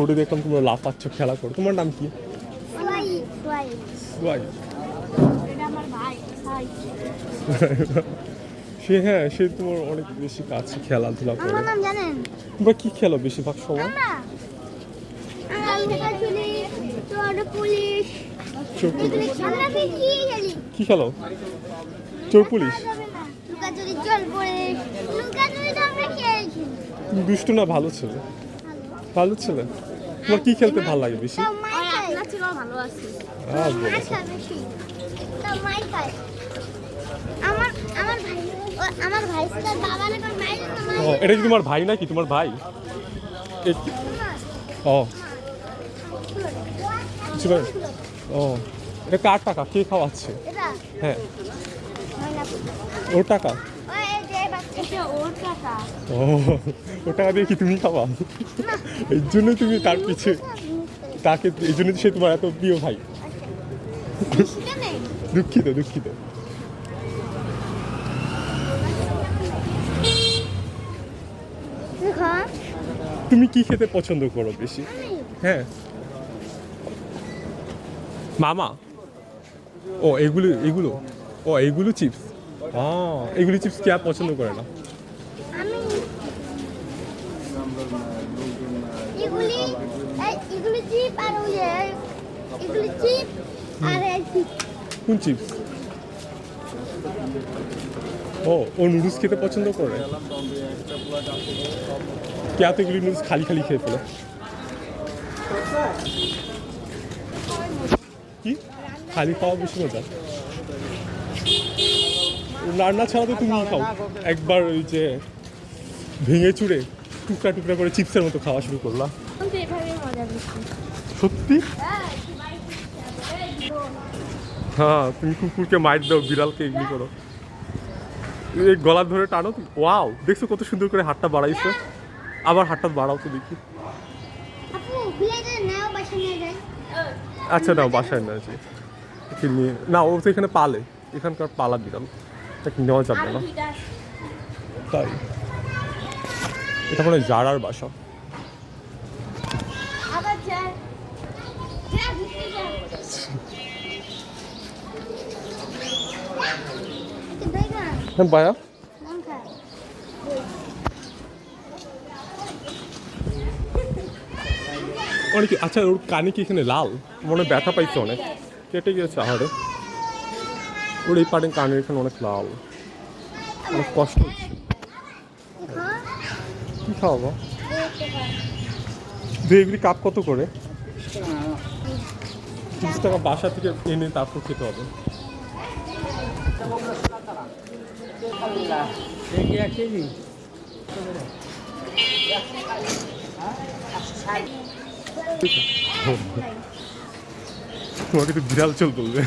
রোডে দেখলাম তোমরা লাফাচ্ছ খেলা করো। তোমার নাম কি? সে হ্যাঁ সে তোমার অনেক বেশি কাছে খেলাধুলা করে। তোমরা কি খেলো বেশিরভাগ সময়? কি খেলি? চোর পুলিশ? দুষ্টু না ভালো ছেলে? ভালো ছেলে? তোমার কি খেলতে ভালো লাগে বেশি? না ও এটা কি তোমার ভাই নাকি? তোমার ভাই? ও। ও। এটা কার টাকা? কে খাওয়াচ্ছে? হ্যাঁ। ওর টাকা? এটা ওর টাকা। ও ওর টাকা দিয়ে কি তুমি খাওয়া? এই জন্যই তুমি তার পিছে তাকে এই জন্য সে তোমার এত প্রিয় ভাই। দুঃখিত দুঃখিত হ্যাঁ? তুমি কি খেতে পছন্দ করো বেশি? হ্যাঁ। মামা। ও এগুলো এগুলো? ও এগুলো চিপস। এগুলো চিপস কে আর পছন্দ করে না? কোন চিপস? ও ও নুডলস খেতে পছন্দ করে? কে এত এগুলি নুডলস খালি খালি খেয়ে ফেলে? কি? খালি খাওয়া বেশি মজা? রান্না ছাড়া তো তুমি খাও। একবার ওই যে ভেঙে চুড়ে টুকরা টুকরা করে চিপসের মতো খাওয়া শুরু করলাম সত্যি? হ্যাঁ তুমি কুকুরকে মাইট দাও বিড়ালকে এগুলি করো। এই গলা ধরে টানো ওয়াও দেখছ কত সুন্দর করে হাতটা বাড়াইছে। আবার হাতটা বাড়াও তো দেখি। আচ্ছা নাও বাসায় না নিয়ে না ও তো এখানে পালে। এখানকার পালা বিড়াল। নেওয়া যাবে না তাই? এটা মনে হয় জারার বাসা। আবার যাই যা ভিতরে যা। দেখা হ্যাঁ বায়া অনেক আচ্ছা ওর কানে কি এখানে লাল? মনে ব্যথা পাইছে অনেক। কেটে গিয়েছে আহারে। ওর এই পাড়ে কানের এখানে অনেক লাল। অনেক কষ্ট হচ্ছে। কি খাওয়াবো? এগুলি কাপ কত করে? তিরিশ টাকা বাসা থেকে এনে তারপর খেতে হবে। তোমাকে তো বিড়াল চল বলবে।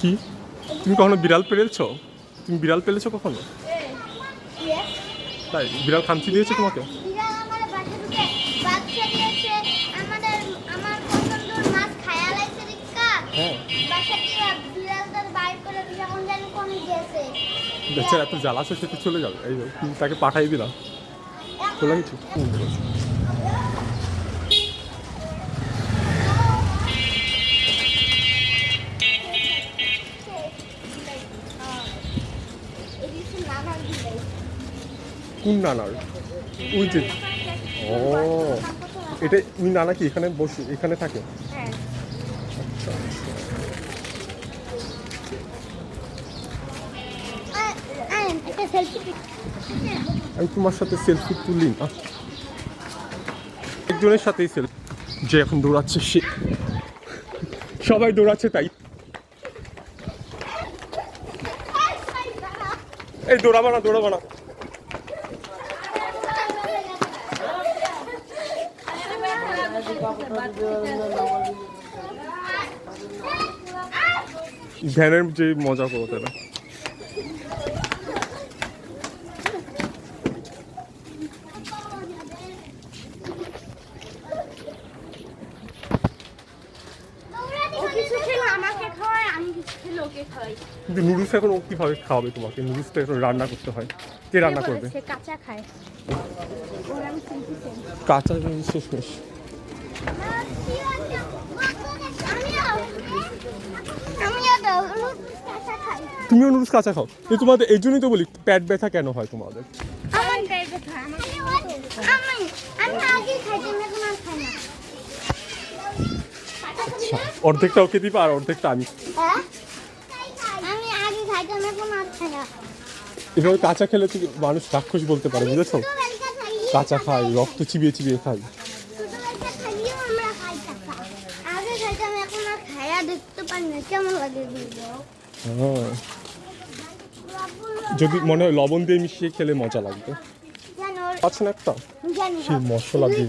কি? তুমি কখনো বিড়াল পেরেছ তুমি বিড়াল পেলেছো কখনো? তাই? বিড়াল খামচি দিয়েছে তোমাকে? হ্যাঁ। বেচার এত জ্বালাশো সে তো চলে যাবে। এই তুমি তাকে পাঠাই দিলাম। বললাম কিছু? কোন নানার ওই যে। ও। এটা ওই নানা কি? এখানে বসে, এখানে থাকে? আমি তোমার সাথে সেলফি তুলি না। একজনের সাথেই সেলফি যে এখন দৌড়াচ্ছে সে। সবাই দৌড়াচ্ছে তাই। এই, দৌড়াবো না দৌড়াবো না ধ্যানের যে মজা করতে না ও কিছু খেলে আমাকে খাওয়ায় আমি কিছু খেলে ওকে খাওয়াই কিন্তু নুডলস এখন ও কীভাবে খাওয়াবে তোমাকে। নুডলসটা এখন রান্না করতে হয়। কে রান্না করবে? কাঁচা খায়। আমি চিনতে শেষমেশ আমিও তো হলুদ কাঁচা খাই তুমিও নুডলস কাঁচা খাও। এই তোমাদের এই জন্যই তো বলি পেট ব্যথা কেন হয় তোমাদের? আচ্ছা অর্ধেকটা ওকে দিবা আর অর্ধেকটা আমি। হ্যাঁ? আমি আগে খাইতাম এখন আর খাই না। এভাবে কাঁচা খেলে তো মানুষ রাক্ষস বলতে পারে বুঝেছ? কাঁচা খাই রক্ত চিবিয়ে চিবিয়ে খাই। দেখতে পারি না কেমন লাগে হ্যাঁ। যদি মনে হয় লবণ দিয়ে মিশিয়ে খেলে মজা লাগবে। জানো আছে না একটা মশলা দিয়ে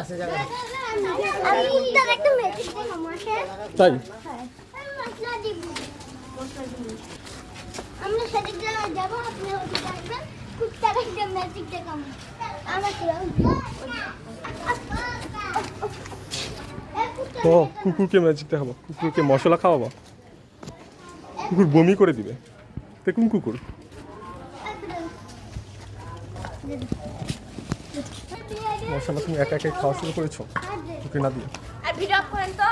আছে তাই? আমরা সেদিক যাব আপনি ওদিকে আসবেন একটা ম্যাজিক দেখাবো ও কুকুরকে ম্যাজিক দেখাবো। কুকুরকে মশলা খাওয়াবো। কুকুর বমি করে দিবে। দেখুন কুকুর। মশলা তুমি একা একা খাওয়া শুরু করেছ? ওকে না দিয়ে। আর ভিডিও করেন তো।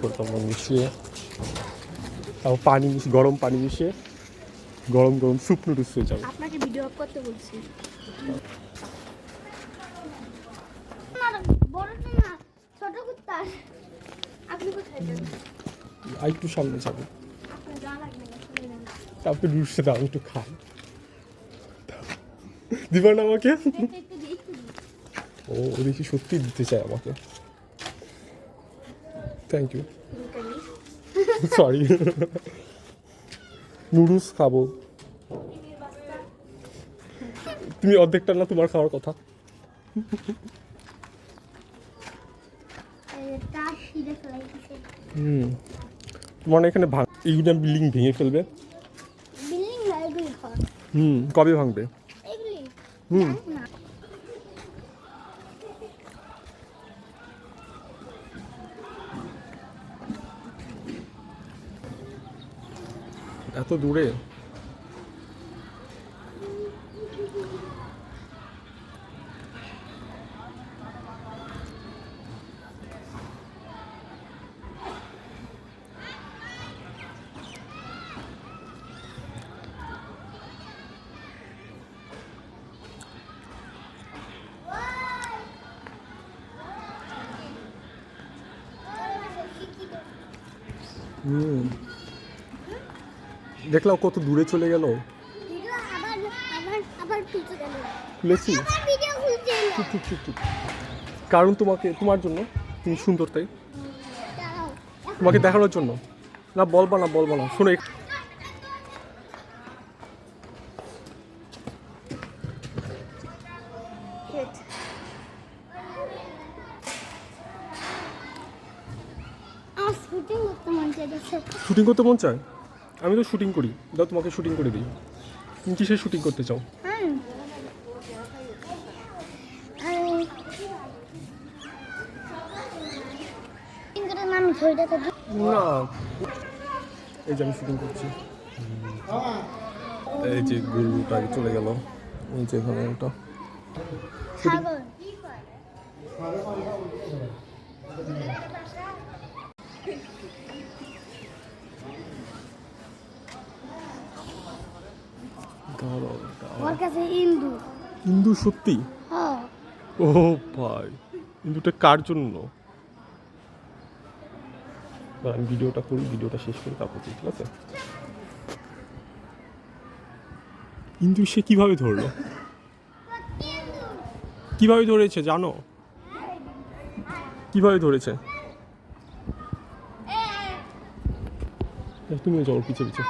প্রথম মিশিয়ে তাও পানি মিশিয়ে গরম পানি মিশিয়ে গরম গরম স্যুপ নুডলস হয়ে যাবে। আপনাকে ভিডিও অফ করতে বলছি। একটু সামনে যাবে। তারপরে নুডলসে দাও একটু খাই দিবা না আমাকে? ও দেখি সত্যি দিতে চায় আমাকে। থ্যাংক ইউ সরি নুডলস খাব। তুমি অর্ধেকটা না তোমার খাওয়ার কথা? হুম। তোমার এখানে ভাঙ এইগুলো বিল্ডিং ভেঙে ফেলবে। হুম কবে ভাঙবে? হুম। এত দূরে হুম দেখলাম কত দূরে চলে গেল। খুলেছি চুপ কারণ তোমাকে তোমার জন্য তুমি সুন্দর তাই? তোমাকে দেখানোর জন্য। না বলবা না বলবা না। শোনো মন শুটিং করতে মন চায়? আমি তো শুটিং করি। দাও তোমাকে শুটিং করে দিই। তুমি কিসের শুটিং করতে চাও? হ্যাঁ না। এই যে আমি শুটিং করছি। এই যে গরুটা চলে গেল। এই যে এখানে ওটা সাগর। দাঁড়াও। আমার কাছে ইন্দু। ইন্দু সত্যি? হ্যাঁ। ও ভাই ইন্দুটা কার জন্য? আমি ভিডিওটা করি ভিডিওটা শেষ করি তারপর ঠিক আছে? ইন্দু সে কীভাবে ধরলো? কীভাবে ধরেছে জানো? কীভাবে ধরেছে? তুমিও যাও পিছে পিছে।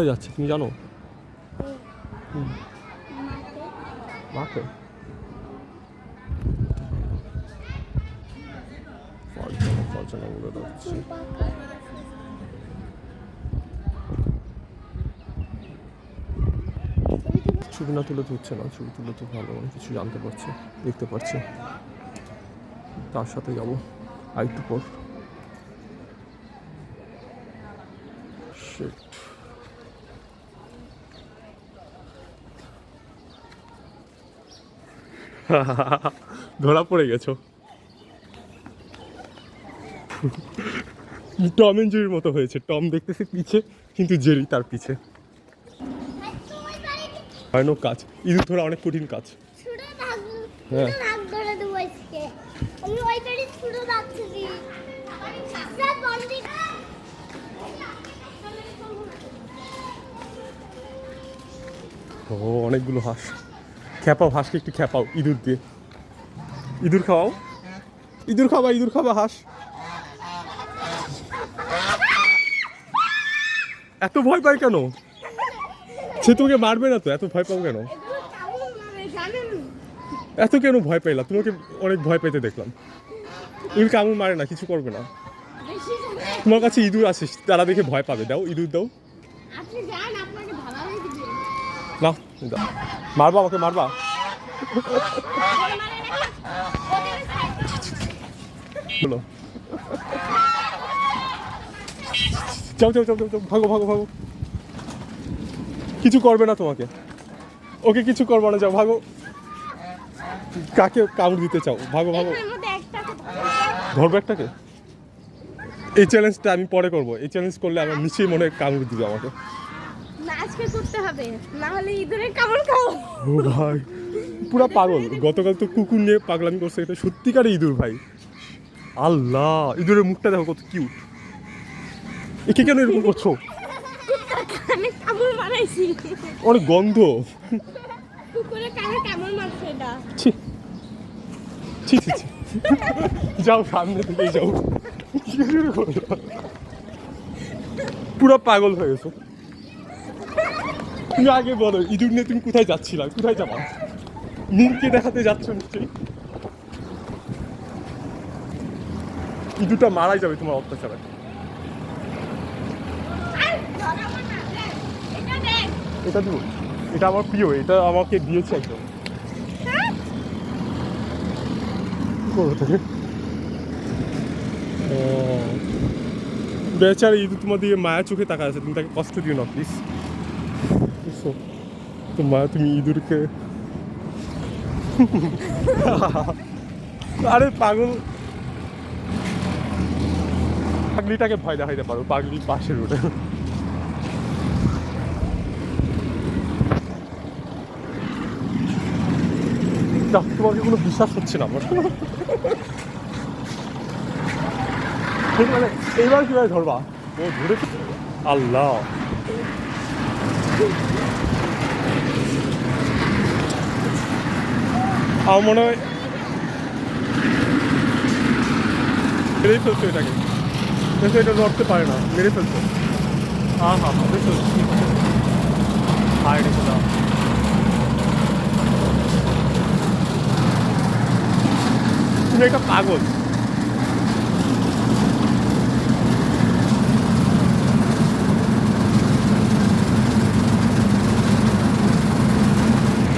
কোথায় যাচ্ছে তুমি জানো? মাকে ছবি না তুলে তুলছে না, ছবি তুলে তো ভালো, অনেক কিছু জানতে পারছে, দেখতে পারছে। তার সাথে যাব আরেকটু পর। সে ধরা পড়ে গেছো। টম এন্ড জেরির মতো হয়েছে। টম দেখতেছে পিছে কিন্তু জেরি তার পিছে। ভয়ানক কাজ। ইঁদুর ধরা অনেক কঠিন কাজ। হ্যাঁ। ও অনেকগুলো হাঁস। খ্যাপাও হাঁসকে একটু খ্যাপাও ইঁদুর দিয়ে। ইঁদুর খাওয়াও? ইঁদুর খাবা ইঁদুর খাবা হাঁস। এত ভয় পাই কেন? সে তোমাকে মারবে না তো, এত ভয় পাও কেন? এত কেন ভয় পাইলা? তোমাকে অনেক ভয় পেতে দেখলাম। ইঁদুর কামড় মারে না, কিছু করবে না। তোমার কাছে ইঁদুর আছে তারা দেখে ভয় পাবে। দাও, ইঁদুর দাও। আপনি যান আপনাকে ভালো লাগে দিবে না দাও। মারবা আমাকে, মারবা। বলো। যাও যাও যাও যাও ভাগো ভাগো ভাগো। কিছু করবে না তোমাকে। ওকে কিছু করবে না, যাও, ভাগো। কাকে কামড় দিতে চাও? ভাগো ভাগো। ধরবো একটাকে? এই চ্যালেঞ্জটা আমি পরে করব। এই চ্যালেঞ্জ করলে আমার নিশ্চয়ই মনে কামড় দিবে আমাকে। আজকে করতে হবে না হলে ইঁদুরের কামড় খাও ও ভাই পুরা পাগল। গতকাল তো কুকুর নিয়ে পাগলামি করছে এটা সত্যিকারে ইঁদুর ভাই। আল্লাহ ইঁদুরের মুখটা দেখো কত কিউট একে কেন এরকম করছ? অনেক গন্ধ। ছি। ছি ছি ছি। যাও সামনে থেকে যাও। পুরো পাগল হয়ে গেছো। তুমি আগে বলো, ইঁদুর নিয়ে তুমি কোথায় যাচ্ছিলা? কোথায় যাবা? নীলকে দেখাতে যাচ্ছ নিশ্চয়ই? ইঁদুরটা মারাই যাবে তোমার অত্যাচারে। এটা দিব। এটা আমার প্রিয়, এটা আমাকে দিয়েছে একদম। বেচারা ইঁদুর তোমার দিকে মায়া চোখে তাকা আছে, তুমি তাকে কষ্ট দিও না প্লিজ বুঝছ মা তুমি ইঁদুরকে। আরে পাগল। পাগলিটাকে ভয় দেখাইতে পারো পাগলি পাশের যাক, তোমাকে কোনো বিশ্বাস হচ্ছে না আমার। মানে এইবার কীভাবে ধরবা? ও ধরে আল্লাহ। আমার মনে হয় মেরেই ফেলছো এটাকে। কিন্তু এটা লড়তে পারে না মেরে ফেলছো। হ্যাঁ হ্যাঁ হ্যাঁ দেখছ হায় রেখে দাও তুমি একটা পাগল।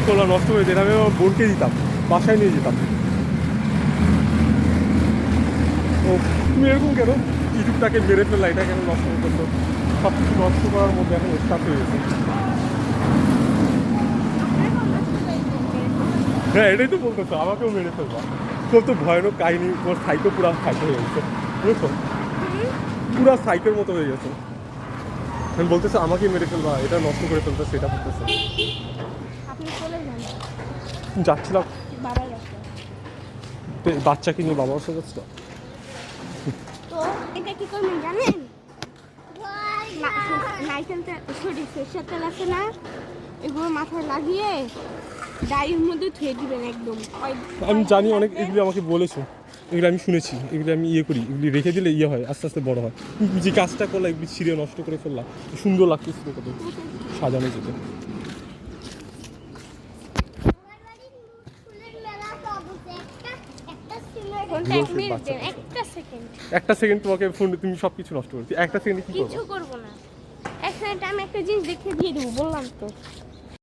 তোলা নষ্ট হয়ে যেটা আমি বোনকে দিতাম। বাসায় নিয়ে যেতাম। ও তুমি এরকম কেন? ইঁদুরটাকে মেরে ফেললা এটা কেন নষ্ট করতো সব কিছু নষ্ট করার মধ্যে এখন স্টার্ট হয়ে গেছে হ্যাঁ এটাই তো বলতেছো আমাকেও মেরে ফেলবা। তোর তো ভয়ানক কাহিনী তোর সাইকো পুরা সাইকো হয়ে গেছে বুঝেছ? পুরা সাইকের মতো হয়ে গেছে। আমি বলতেছে আমাকে মেরে ফেলবা এটা নষ্ট করে ফেলতে সেটা যান। যাচ্ছিলাম। নিয়ে বাবার সাথে যাচ্ছিল তো এটা কি করবেন জানেন? না- সরি সরষের তেল আছে না? এগুলো মাথায় লাগিয়ে ডাইয়ের মধ্যে ধুয়ে দিবেন একদম। আমি জানি অনেক এগুলি আমাকে বলেছ এগুলো আমি শুনেছি এগুলি আমি ইয়ে করি এগুলি রেখে দিলে ইয়ে হয় আস্তে আস্তে বড় হয়। যে কাজটা করলে এগুলি ছিঁড়ে নষ্ট করে ফেললাম সুন্দর লাগতেছিল কত সাজানো যেত আমার বাড়ির ফুলের মেলা তো অবশ্যই একটা একটা সিমেন্ট ফোনটা এক মিনিট দেন একটা সেকেন্ড। একটা সেকেন্ড তোমাকে ফোন তুমি সব কিছু নষ্ট করছি একটা সেকেন্ড কি করব? কিছু করব না। এক সেকেন্ড আমি একটা জিনিস দেখে দিয়ে দেবো বললাম তো।